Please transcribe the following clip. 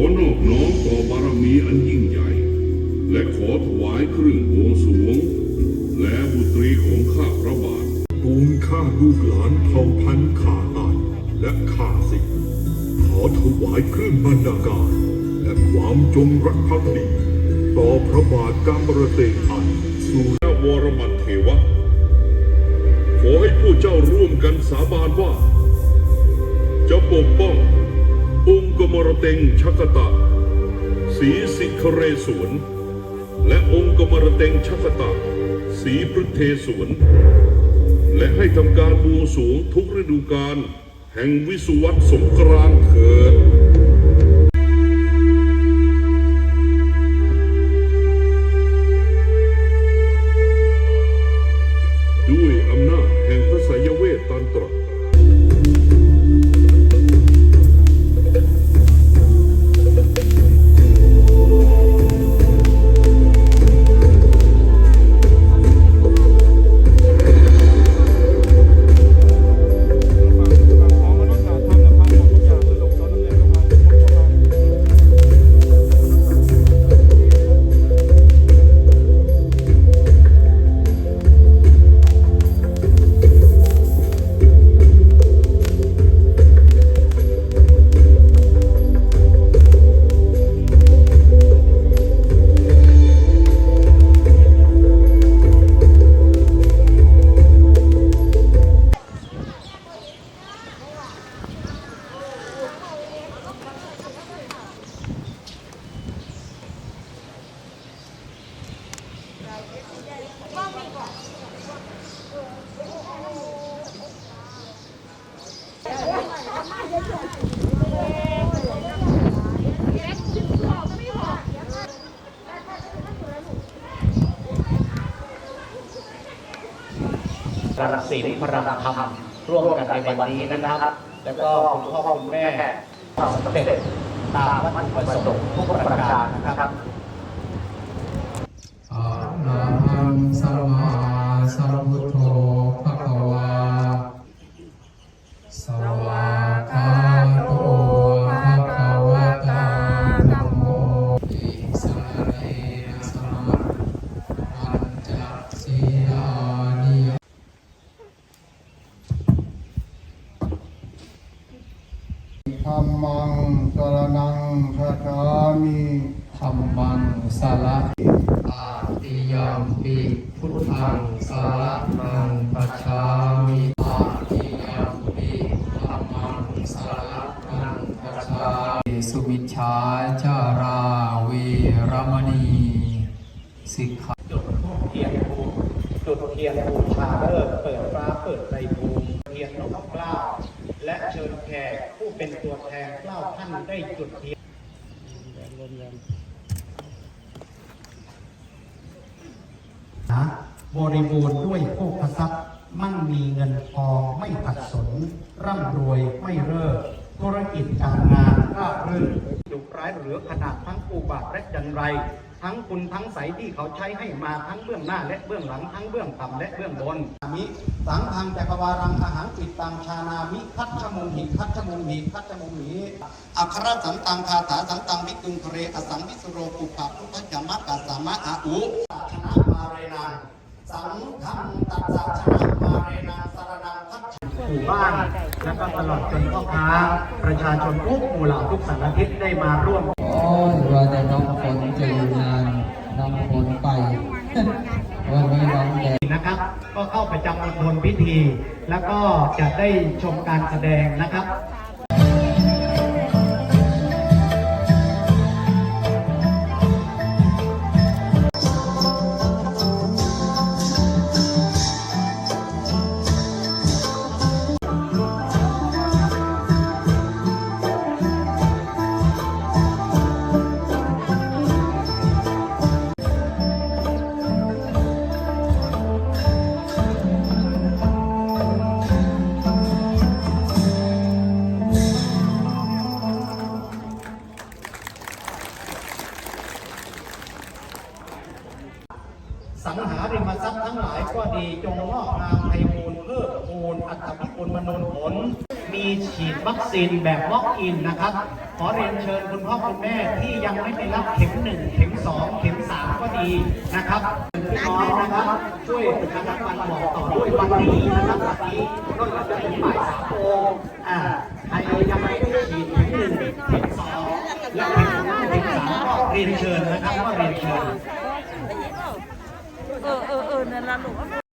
อนอบน้อมต่อบารมีอันยิ่งใหญ่ และขอถวายเครื่องบวงสรวง และบุตรีของข้าพระบาทปูนข้าลูกหลานเผ่าพันธุ์ขาตานและข้าสิทธิ์ขอถวายเครื่องบรรณาการ และความจงรักภักดีต่อพระบาทกามรเตอันสู่พรวรมันเทวะ ขอให้ผู้เจ้าร่วมกันสาบานว่า จะปกป้อง องค์กมรเต็งชักตะสีสิคเรศวรและองค์กมรเต็งชักตะสีพฤเทศวรและให้ทำการบวงสรวงทุกฤดูกาลแห่งวิสุวัตสงกรานเถิดด้วยอำนาจแห่งพระไสยเวทตันตรัะพลังศีลพลังธรรมร่วมกันในวันนี้นะครับ แล้วก็คุณพ่อคุณแม่สำเร็จตามวัตถุประสงค์ทุกประการนะครับอะระหั มิธรรมังสาระอาติยัมปิพุทธังสาระนังปัจฉามิอาติยัมปิธรรมังสาระนังปัจฉามิสุวิชาจาราเวรมณีสิกขาจุดเทียนภูมิจุดเทียนบูชาเลิกษ์เปิดฟ้าเปิดในภูมิเทียนนกเกล้าและเชิญแขกผู้เป็นตัวแทนเล้าท่านได้จุดเทียน นะบริบูรณ์ด้วยโภคทรัพย์ มั่งมีเงินทองไม่ขัดสน ร่ำรวยไม่เลิกธุรกิจการงานราบรื่นดุร้ายเหลือขนาดทั้งปูบาทและจันไร ทั้งคุณทั้งใสที่เขาใช้ให้มาทั้งเบื้องหน้า และเบื้องหลังทั้งเบื้องต่ำและเบื้องบนมิสังฆังจักรวารังอาหารปิดตังชานามิคัตชมุงหิคัตชมุงหิคัตชมุงหิอัครสันตังคาถาสันตังวิกุงเคเรอสังวิสโรปุปะพุทธจามะกัสสามะอาอุชนะมาเรนังสังฆังตัสสะชนะมาเรนังสรนังพัชหมู่บ้านและก็ตลอดจนพ่อค้าประชาชนทุกหมู่เหล่าทุกสารทิศได้มาร่วม โอ้ยว่าจะน้องฝนจะอยู่นานน้องฝนไป วันนี้น้องแดงนะครับ ก็เข้าประจำมณฑลพิธี แล้วก็จะได้ชมการแสดงนะครับ สังหาริมทรัพย์ทั้งหลายก็ดีจงงอกงามไพบูรณ์เพิ่มพูนอัตภิคุณมนุนผล มีฉีดวัคซีนแบบวอล์กอินนะครับ ขอเรียนเชิญคุณพ่อคุณแม่ที่ยังไม่ได้รับเข็มหนึ่งเข็มสองเข็มสามก็ดีนะครับพี่น้องนะครับช่วยประชาสัมพันธ์บอกต่อด้วยวันนี้นะครับวันนี้ก็จะเป็นบ่ายสามโมง เรีย